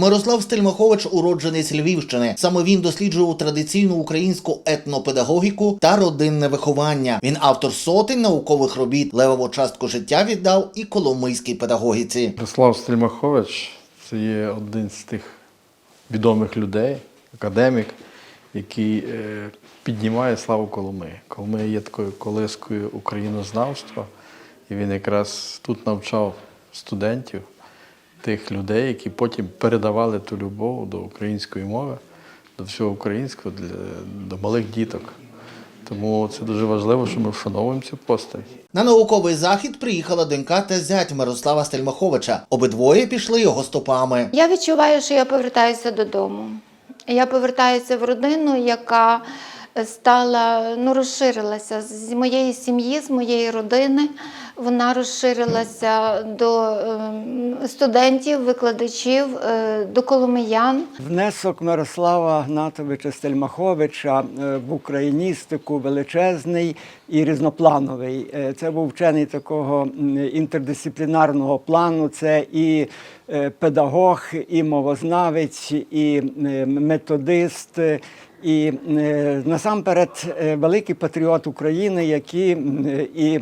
Мирослав Стельмахович уродженець Львівщини. Саме він досліджував традиційну українську етнопедагогіку та родинне виховання. Він автор сотень наукових робіт. Левову частку життя віддав і коломийській педагогіці. Ярослав Стрімахович це є один з тих відомих людей, академік, який е, піднімає славу Коломиї. Коломия є такою колискою українознавства, і він якраз тут навчав студентів, тих людей, які потім передавали ту любов до української мови, до всього українського, для, до малих діток. Тому це дуже важливо, що ми вшановуємо цю постать. На науковий захід приїхала донька та зять Мирослава Стельмаховича. Обидвоє пішли його стопами. Я відчуваю, що я повертаюся додому. Я повертаюся в родину, яка стала, ну, розширилася з моєї сім'ї, з моєї родини. Вона розширилася до ем, студентів, викладачів, е, до коломиян. Внесок Мирослава Гнатовича Стельмаховича е, в україністику величезний і різноплановий. Е, Це був вчений такого інтердисциплінарного плану. Це і педагог, і мовознавець, і методист. І насамперед великий патріот України, який і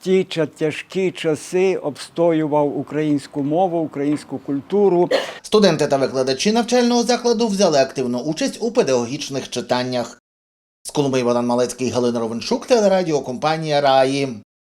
ті тяжкі часи обстоював українську мову, українську культуру. Студенти та викладачі навчального закладу взяли активну участь у педагогічних читаннях. З Коломиї Богдан Малецький, Галина Ровенчук, телерадіокомпанія Раї.